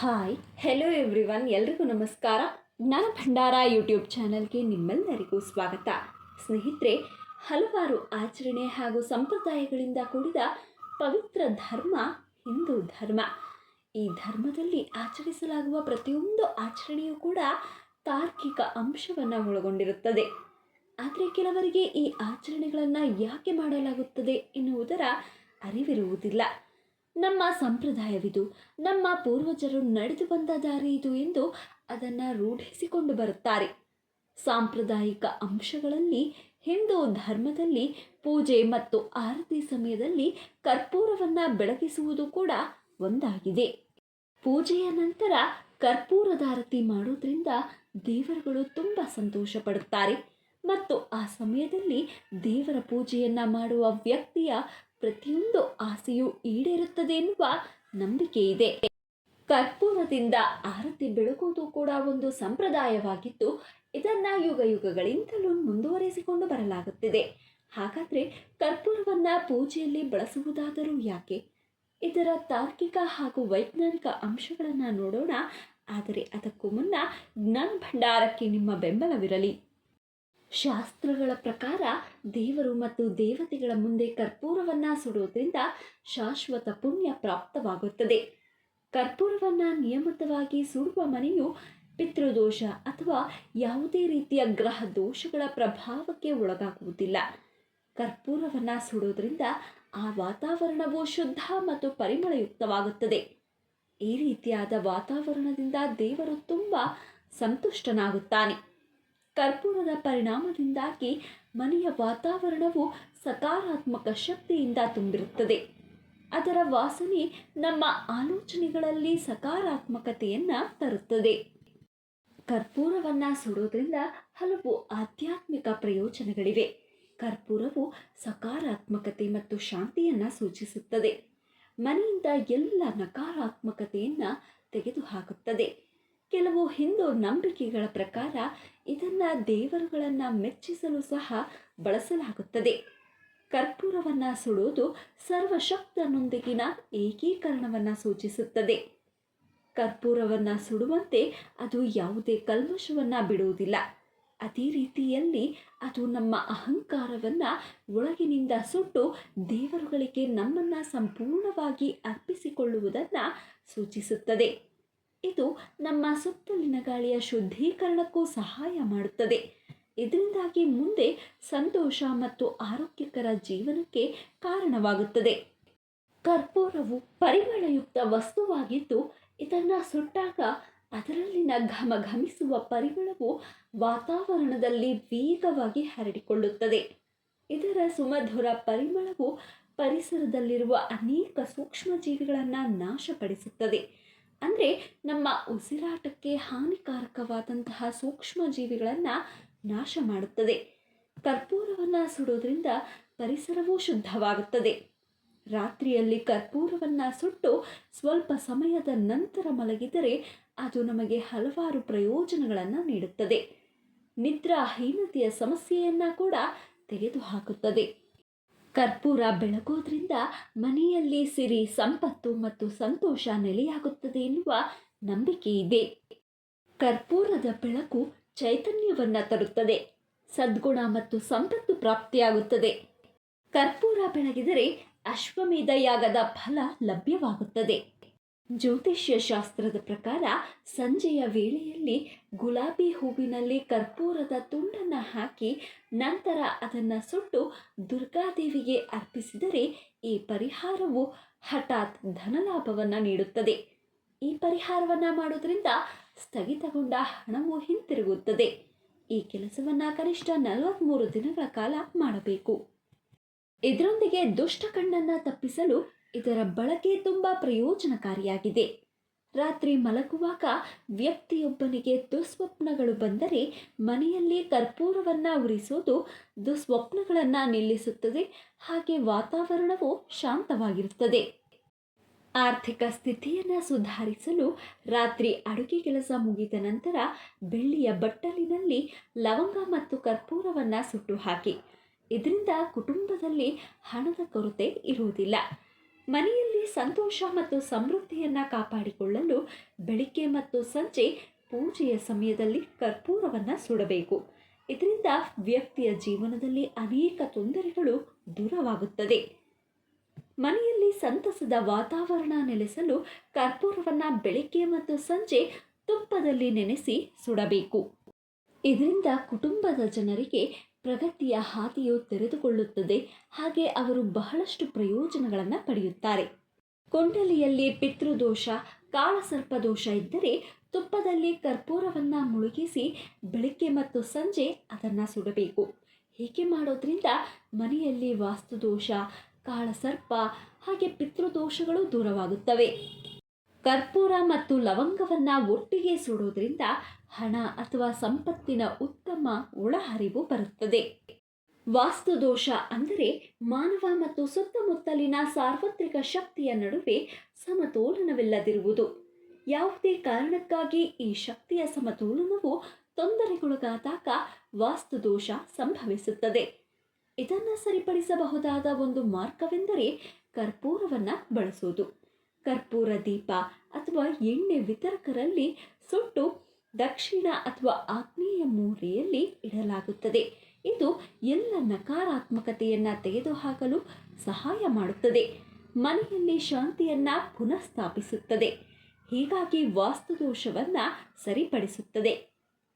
Hi hello everyone ಎಲ್ರಿಗೂ ನಮಸ್ಕಾರ. ಜ್ಞಾನ ಭಂಡಾರ ಯೂಟ್ಯೂಬ್ ಚಾನಲ್ಗೆ ನಿಮ್ಮೆಲ್ಲರಿಗೂ ಸ್ವಾಗತ. ಸ್ನೇಹಿತರೆ, ಹಲವಾರು ಆಚರಣೆ ಹಾಗೂ ಸಂಪ್ರದಾಯಗಳಿಂದ ಕೂಡಿದ ಪವಿತ್ರ ಧರ್ಮ ಹಿಂದೂ ಧರ್ಮ. ಈ ಧರ್ಮದಲ್ಲಿ ಆಚರಿಸಲಾಗುವ ಪ್ರತಿಯೊಂದು ಆಚರಣೆಯೂ ಕೂಡ ತಾರ್ಕಿಕ ಅಂಶವನ್ನು ಒಳಗೊಂಡಿರುತ್ತದೆ. ಆದರೆ ಕೆಲವರಿಗೆ ಈ ಆಚರಣೆಗಳನ್ನು ಯಾಕೆ ಮಾಡಲಾಗುತ್ತದೆ ಎನ್ನುವುದರ ಅರಿವಿರುವುದಿಲ್ಲ. ನಮ್ಮ ಸಂಪ್ರದಾಯವಿದು, ನಮ್ಮ ಪೂರ್ವಜರು ನಡೆದು ಬಂದ ದಾರಿ ಇದು ಎಂದು ಅದನ್ನು ರೂಢಿಸಿಕೊಂಡು ಬರುತ್ತಾರೆ. ಸಾಂಪ್ರದಾಯಿಕ ಅಂಶಗಳಲ್ಲಿ, ಹಿಂದೂ ಧರ್ಮದಲ್ಲಿ ಪೂಜೆ ಮತ್ತು ಆರತಿ ಸಮಯದಲ್ಲಿ ಕರ್ಪೂರವನ್ನು ಬೆಳಗಿಸುವುದು ಕೂಡ ಒಂದಾಗಿದೆ. ಪೂಜೆಯ ನಂತರ ಕರ್ಪೂರದ ಆರತಿ ಮಾಡೋದ್ರಿಂದ ದೇವರುಗಳು ತುಂಬ ಸಂತೋಷ ಪಡುತ್ತಾರೆ ಮತ್ತು ಆ ಸಮಯದಲ್ಲಿ ದೇವರ ಪೂಜೆಯನ್ನು ಮಾಡುವ ವ್ಯಕ್ತಿಯ ಪ್ರತಿಯೊಂದು ಆಸೆಯೂ ಈಡೇರುತ್ತದೆ ಎನ್ನುವ ನಂಬಿಕೆ ಇದೆ. ಕರ್ಪೂರದಿಂದ ಆರತಿ ಬೆಳಗುವುದು ಕೂಡ ಒಂದು ಸಂಪ್ರದಾಯವಾಗಿದ್ದು, ಇದನ್ನ ಯುಗ ಯುಗಗಳಿಂದಲೂ ಮುಂದುವರಿಸಿಕೊಂಡು ಬರಲಾಗುತ್ತಿದೆ. ಹಾಗಾದರೆ ಕರ್ಪೂರವನ್ನು ಪೂಜೆಯಲ್ಲಿ ಬಳಸುವುದಾದರೂ ಯಾಕೆ? ಇದರ ತಾರ್ಕಿಕ ಹಾಗೂ ವೈಜ್ಞಾನಿಕ ಅಂಶಗಳನ್ನು ನೋಡೋಣ. ಆದರೆ ಅದಕ್ಕೂ ಮುನ್ನ ಜ್ಞಾನ ಭಂಡಾರಕ್ಕೆ ನಿಮ್ಮ ಬೆಂಬಲವಿರಲಿ. ಶಾಸ್ತ್ರಗಳ ಪ್ರಕಾರ ದೇವರು ಮತ್ತು ದೇವತೆಗಳ ಮುಂದೆ ಕರ್ಪೂರವನ್ನು ಸುಡುವುದರಿಂದ ಶಾಶ್ವತ ಪುಣ್ಯ ಪ್ರಾಪ್ತವಾಗುತ್ತದೆ. ಕರ್ಪೂರವನ್ನು ನಿಯಮಿತವಾಗಿ ಸುಡುವ ಮನೆಯು ಪಿತೃದೋಷ ಅಥವಾ ಯಾವುದೇ ರೀತಿಯ ಗ್ರಹ ದೋಷಗಳ ಪ್ರಭಾವಕ್ಕೆ ಒಳಗಾಗುವುದಿಲ್ಲ. ಕರ್ಪೂರವನ್ನು ಸುಡೋದ್ರಿಂದ ಆ ವಾತಾವರಣವು ಶುದ್ಧ ಮತ್ತು ಪರಿಮಳಯುಕ್ತವಾಗುತ್ತದೆ. ಈ ರೀತಿಯಾದ ವಾತಾವರಣದಿಂದ ದೇವರು ತುಂಬ ಸಂತುಷ್ಟನಾಗುತ್ತಾನೆ. ಕರ್ಪೂರದ ಪರಿಣಾಮದಿಂದಾಗಿ ಮನೆಯ ವಾತಾವರಣವು ಸಕಾರಾತ್ಮಕ ಶಕ್ತಿಯಿಂದ ತುಂಬಿರುತ್ತದೆ. ಅದರ ವಾಸನೆ ನಮ್ಮ ಆಲೋಚನೆಗಳಲ್ಲಿ ಸಕಾರಾತ್ಮಕತೆಯನ್ನು ತರುತ್ತದೆ. ಕರ್ಪೂರವನ್ನು ಸುಡೋದ್ರಿಂದ ಹಲವು ಆಧ್ಯಾತ್ಮಿಕ ಪ್ರಯೋಜನಗಳಿವೆ. ಕರ್ಪೂರವು ಸಕಾರಾತ್ಮಕತೆ ಮತ್ತು ಶಾಂತಿಯನ್ನು ಸೂಚಿಸುತ್ತದೆ. ಮನೆಯಿಂದ ಎಲ್ಲ ನಕಾರಾತ್ಮಕತೆಯನ್ನು ತೆಗೆದುಹಾಕುತ್ತದೆ. ಕೆಲವು ಹಿಂದೂ ನಂಬಿಕೆಗಳ ಪ್ರಕಾರ ಇದನ್ನು ದೇವರುಗಳನ್ನು ಮೆಚ್ಚಿಸಲು ಸಹ ಬಳಸಲಾಗುತ್ತದೆ. ಕರ್ಪೂರವನ್ನು ಸುಡುವುದು ಸರ್ವಶಕ್ತನೊಂದಿಗಿನ ಏಕೀಕರಣವನ್ನು ಸೂಚಿಸುತ್ತದೆ. ಕರ್ಪೂರವನ್ನು ಸುಡುವಂತೆ ಅದು ಯಾವುದೇ ಕಲ್ಮಶವನ್ನು ಬಿಡುವುದಿಲ್ಲ. ಅದೇ ರೀತಿಯಲ್ಲಿ ಅದು ನಮ್ಮ ಅಹಂಕಾರವನ್ನು ಒಳಗಿನಿಂದ ಸುಟ್ಟು ದೇವರುಗಳಿಗೆ ನಮ್ಮನ್ನು ಸಂಪೂರ್ಣವಾಗಿ ಅರ್ಪಿಸಿಕೊಳ್ಳುವುದನ್ನು ಸೂಚಿಸುತ್ತದೆ. ಇದು ನಮ್ಮ ಸುತ್ತಲಿನ ಗಾಳಿಯ ಶುದ್ಧೀಕರಣಕ್ಕೂ ಸಹಾಯ ಮಾಡುತ್ತದೆ. ಇದರಿಂದಾಗಿ ಮುಂದೆ ಸಂತೋಷ ಮತ್ತು ಆರೋಗ್ಯಕರ ಜೀವನಕ್ಕೆ ಕಾರಣವಾಗುತ್ತದೆ. ಕರ್ಪೂರವು ಪರಿಮಳಯುಕ್ತ ವಸ್ತುವಾಗಿದ್ದು, ಇದನ್ನು ಸುಟ್ಟಾಗ ಅದರಲ್ಲಿನ ಘಮಘಮಿಸುವ ಪರಿಮಳವು ವಾತಾವರಣದಲ್ಲಿ ವೇಗವಾಗಿ ಹರಡಿಕೊಳ್ಳುತ್ತದೆ. ಇದರ ಸುಮಧುರ ಪರಿಮಳವು ಪರಿಸರದಲ್ಲಿರುವ ಅನೇಕ ಸೂಕ್ಷ್ಮಜೀವಿಗಳನ್ನು ನಾಶಪಡಿಸುತ್ತದೆ. ಅಂದರೆ ನಮ್ಮ ಉಸಿರಾಟಕ್ಕೆ ಹಾನಿಕಾರಕವಾದಂತಹ ಸೂಕ್ಷ್ಮ ಜೀವಿಗಳನ್ನು ನಾಶ ಮಾಡುತ್ತದೆ. ಕರ್ಪೂರವನ್ನು ಸುಡೋದ್ರಿಂದ ಪರಿಸರವೂ ಶುದ್ಧವಾಗುತ್ತದೆ. ರಾತ್ರಿಯಲ್ಲಿ ಕರ್ಪೂರವನ್ನು ಸುಟ್ಟು ಸ್ವಲ್ಪ ಸಮಯದ ನಂತರ ಮಲಗಿದರೆ ಅದು ನಮಗೆ ಹಲವಾರು ಪ್ರಯೋಜನಗಳನ್ನು ನೀಡುತ್ತದೆ. ನಿದ್ರಾಹೀನತೆಯ ಸಮಸ್ಯೆಯನ್ನು ಕೂಡ ತೆಗೆದುಹಾಕುತ್ತದೆ. ಕರ್ಪೂರ ಬೆಳಗೋದ್ರಿಂದ ಮನೆಯಲ್ಲಿ ಸಿರಿ, ಸಂಪತ್ತು ಮತ್ತು ಸಂತೋಷ ನೆಲೆಯಾಗುತ್ತದೆ ಎನ್ನುವ ನಂಬಿಕೆ ಇದೆ. ಕರ್ಪೂರದ ಬೆಳಕು ಚೈತನ್ಯವನ್ನು ತರುತ್ತದೆ, ಸದ್ಗುಣ ಮತ್ತು ಸಂಪತ್ತು ಪ್ರಾಪ್ತಿಯಾಗುತ್ತದೆ. ಕರ್ಪೂರ ಬೆಳಗಿದರೆ ಅಶ್ವಮೇಧ ಯಾಗದ ಫಲ ಲಭ್ಯವಾಗುತ್ತದೆ. ಜ್ಯೋತಿಷ್ಯ ಶಾಸ್ತ್ರದ ಪ್ರಕಾರ ಸಂಜೆಯ ವೇಳೆಯಲ್ಲಿ ಗುಲಾಬಿ ಹೂವಿನಲ್ಲಿ ಕರ್ಪೂರದ ತುಂಡನ್ನು ಹಾಕಿ ನಂತರ ಅದನ್ನು ಸುಟ್ಟು ದುರ್ಗಾದೇವಿಗೆ ಅರ್ಪಿಸಿದರೆ ಈ ಪರಿಹಾರವು ಹಠಾತ್ ಧನಲಾಭವನ್ನು ನೀಡುತ್ತದೆ. ಈ ಪರಿಹಾರವನ್ನು ಮಾಡೋದ್ರಿಂದ ಸ್ಥಗಿತಗೊಂಡ ಹಣವು ಹಿಂತಿರುಗುತ್ತದೆ. ಈ ಕೆಲಸವನ್ನು ಕನಿಷ್ಠ ನಲವತ್ತ್ಮೂರು ದಿನಗಳ ಕಾಲ ಮಾಡಬೇಕು. ಇದರೊಂದಿಗೆ ದುಷ್ಟ ಕಣ್ಣನ್ನು ತಪ್ಪಿಸಲು ಇದರ ಬಳಕೆ ತುಂಬ ಪ್ರಯೋಜನಕಾರಿಯಾಗಿದೆ. ರಾತ್ರಿ ಮಲಗುವಾಗ ವ್ಯಕ್ತಿಯೊಬ್ಬನಿಗೆ ದುಸ್ವಪ್ನಗಳು ಬಂದರೆ ಮನೆಯಲ್ಲಿ ಕರ್ಪೂರವನ್ನು ಉರಿಸೋದು ದುಸ್ವಪ್ನಗಳನ್ನು ನಿಲ್ಲಿಸುತ್ತದೆ, ಹಾಗೆ ವಾತಾವರಣವು ಶಾಂತವಾಗಿರುತ್ತದೆ. ಆರ್ಥಿಕ ಸ್ಥಿತಿಯನ್ನು ಸುಧಾರಿಸಲು ರಾತ್ರಿ ಅಡುಗೆ ಕೆಲಸ ಮುಗಿದ ನಂತರ ಬೆಳ್ಳಿಯ ಬಟ್ಟಲಿನಲ್ಲಿ ಲವಂಗ ಮತ್ತು ಕರ್ಪೂರವನ್ನು ಸುಟ್ಟು ಹಾಕಿ. ಇದರಿಂದ ಕುಟುಂಬದಲ್ಲಿ ಹಣದ ಕೊರತೆ ಇರುವುದಿಲ್ಲ. ಮನೆಯಲ್ಲಿ ಸಂತೋಷ ಮತ್ತು ಸಮೃದ್ಧಿಯನ್ನು ಕಾಪಾಡಿಕೊಳ್ಳಲು ಬೆಳಿಗ್ಗೆ ಮತ್ತು ಸಂಜೆ ಪೂಜೆಯ ಸಮಯದಲ್ಲಿ ಕರ್ಪೂರವನ್ನು ಸುಡಬೇಕು. ಇದರಿಂದ ವ್ಯಕ್ತಿಯ ಜೀವನದಲ್ಲಿ ಅನೇಕ ತೊಂದರೆಗಳು ದೂರವಾಗುತ್ತದೆ. ಮನೆಯಲ್ಲಿ ಸಂತಸದ ವಾತಾವರಣ ನೆಲೆಸಲು ಕರ್ಪೂರವನ್ನು ಬೆಳಿಗ್ಗೆ ಮತ್ತು ಸಂಜೆ ತುಪ್ಪದಲ್ಲಿ ನೆನೆಸಿ ಸುಡಬೇಕು. ಇದರಿಂದ ಕುಟುಂಬದ ಜನರಿಗೆ ಪ್ರಗತಿಯ ಹಾದಿಯು ತೆರೆದುಕೊಳ್ಳುತ್ತದೆ. ಹಾಗೆ ಅವರು ಬಹಳಷ್ಟು ಪ್ರಯೋಜನಗಳನ್ನು ಪಡೆಯುತ್ತಾರೆ. ಕೊಂಡಲಿಯಲ್ಲಿ ಪಿತೃದೋಷ, ಕಾಳಸರ್ಪ ದೋಷ ಇದ್ದರೆ ತುಪ್ಪದಲ್ಲಿ ಕರ್ಪೂರವನ್ನು ಮುಳುಗಿಸಿ ಬೆಳಗ್ಗೆ ಮತ್ತು ಸಂಜೆ ಅದನ್ನು ಸುಡಬೇಕು. ಹೀಗೆ ಮಾಡೋದ್ರಿಂದ ಮನೆಯಲ್ಲಿ ವಾಸ್ತುದೋಷ, ಕಾಳಸರ್ಪ ಹಾಗೆ ಪಿತೃದೋಷಗಳು ದೂರವಾಗುತ್ತವೆ. ಕರ್ಪೂರ ಮತ್ತು ಲವಂಗವನ್ನು ಒಟ್ಟಿಗೆ ಸುಡೋದ್ರಿಂದ ಹಣ ಅಥವಾ ಸಂಪತ್ತಿನ ಉತ್ತಮ ಒಳಹರಿವು ಬರುತ್ತದೆ. ವಾಸ್ತುದೋಷ ಅಂದರೆ ಮಾನವ ಮತ್ತು ಸುತ್ತಮುತ್ತಲಿನ ಸಾರ್ವತ್ರಿಕ ಶಕ್ತಿಯ ನಡುವೆ ಸಮತೋಲನವಿಲ್ಲದಿರುವುದು. ಯಾವುದೇ ಕಾರಣಕ್ಕಾಗಿ ಈ ಶಕ್ತಿಯ ಸಮತೋಲನವು ತೊಂದರೆಗೊಳಗಾದಾಗ ವಾಸ್ತುದೋಷ ಸಂಭವಿಸುತ್ತದೆ. ಇದನ್ನು ಸರಿಪಡಿಸಬಹುದಾದ ಒಂದು ಮಾರ್ಗವೆಂದರೆ ಕರ್ಪೂರವನ್ನು ಬಳಸುವುದು. ಕರ್ಪೂರ ದೀಪ ಅಥವಾ ಎಣ್ಣೆ ವಿತರಕರಲ್ಲಿ ಸುಟ್ಟು ದಕ್ಷಿಣ ಅಥವಾ ಆಗ್ನೇಯ ಮೂಲೆಯಲ್ಲಿ ಇಡಲಾಗುತ್ತದೆ. ಇದು ಎಲ್ಲ ನಕಾರಾತ್ಮಕತೆಯನ್ನು ತೆಗೆದುಹಾಕಲು ಸಹಾಯ ಮಾಡುತ್ತದೆ. ಮನೆಯಲ್ಲಿ ಶಾಂತಿಯನ್ನು ಪುನಃಸ್ಥಾಪಿಸುತ್ತದೆ. ಹೀಗಾಗಿ ವಾಸ್ತುದೋಷವನ್ನು ಸರಿಪಡಿಸುತ್ತದೆ.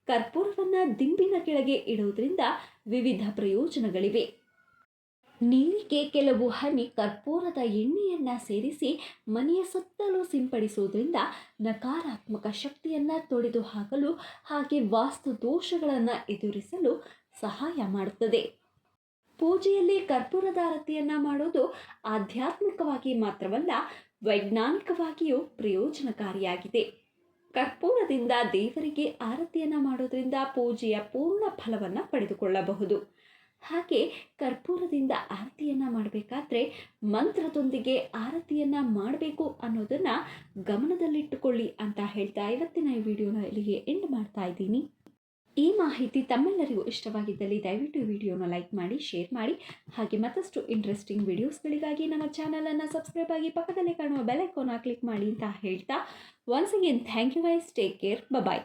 ಕರ್ಪೂರವನ್ನು ದಿಂಬಿನ ಕೆಳಗೆ ಇಡುವುದರಿಂದ ವಿವಿಧ ಪ್ರಯೋಜನಗಳಿವೆ. ನೀರಿಗೆ ಕೆಲವು ಹನಿ ಕರ್ಪೂರದ ಎಣ್ಣೆಯನ್ನು ಸೇರಿಸಿ ಮನೆಯ ಸುತ್ತಲೂ ಸಿಂಪಡಿಸುವುದರಿಂದ ನಕಾರಾತ್ಮಕ ಶಕ್ತಿಯನ್ನು ತೊಡೆದು ಹಾಕಲು ಹಾಗೆ ವಾಸ್ತು ದೋಷಗಳನ್ನು ಎದುರಿಸಲು ಸಹಾಯ ಮಾಡುತ್ತದೆ. ಪೂಜೆಯಲ್ಲಿ ಕರ್ಪೂರದ ಆರತಿಯನ್ನು ಮಾಡೋದು ಆಧ್ಯಾತ್ಮಿಕವಾಗಿ ಮಾತ್ರವಲ್ಲ, ವೈಜ್ಞಾನಿಕವಾಗಿಯೂ ಪ್ರಯೋಜನಕಾರಿಯಾಗಿದೆ. ಕರ್ಪೂರದಿಂದ ದೇವರಿಗೆ ಆರತಿಯನ್ನು ಮಾಡೋದರಿಂದ ಪೂಜೆಯ ಪೂರ್ಣ ಫಲವನ್ನು ಪಡೆದುಕೊಳ್ಳಬಹುದು. ಹಾಗೆ ಕರ್ಪೂರದಿಂದ ಆರತಿಯನ್ನು ಮಾಡಬೇಕಾದ್ರೆ ಮಂತ್ರದೊಂದಿಗೆ ಆರತಿಯನ್ನು ಮಾಡಬೇಕು ಅನ್ನೋದನ್ನು ಗಮನದಲ್ಲಿಟ್ಟುಕೊಳ್ಳಿ ಅಂತ ಹೇಳ್ತಾ ಇವತ್ತಿನ ಈ ವಿಡಿಯೋನ ಇಲ್ಲಿಗೆ ಎಂಡ್ ಮಾಡ್ತಾ ಇದ್ದೀನಿ. ಈ ಮಾಹಿತಿ ತಮ್ಮೆಲ್ಲರಿಗೂ ಇಷ್ಟವಾಗಿದ್ದಲ್ಲಿ ದಯವಿಟ್ಟು ವಿಡಿಯೋನ ಲೈಕ್ ಮಾಡಿ, ಶೇರ್ ಮಾಡಿ, ಹಾಗೆ ಮತ್ತಷ್ಟು ಇಂಟ್ರೆಸ್ಟಿಂಗ್ ವಿಡಿಯೋಸ್ಗಳಿಗಾಗಿ ನಮ್ಮ ಚಾನಲನ್ನು ಸಬ್ಸ್ಕ್ರೈಬ್ ಆಗಿ ಪಕ್ಕದಲ್ಲಿ ಕಾಣುವ ಬೆಲ್ ಐಕಾನ್ನ ಕ್ಲಿಕ್ ಮಾಡಿ ಅಂತ ಹೇಳ್ತಾ once again thank you guys take care bye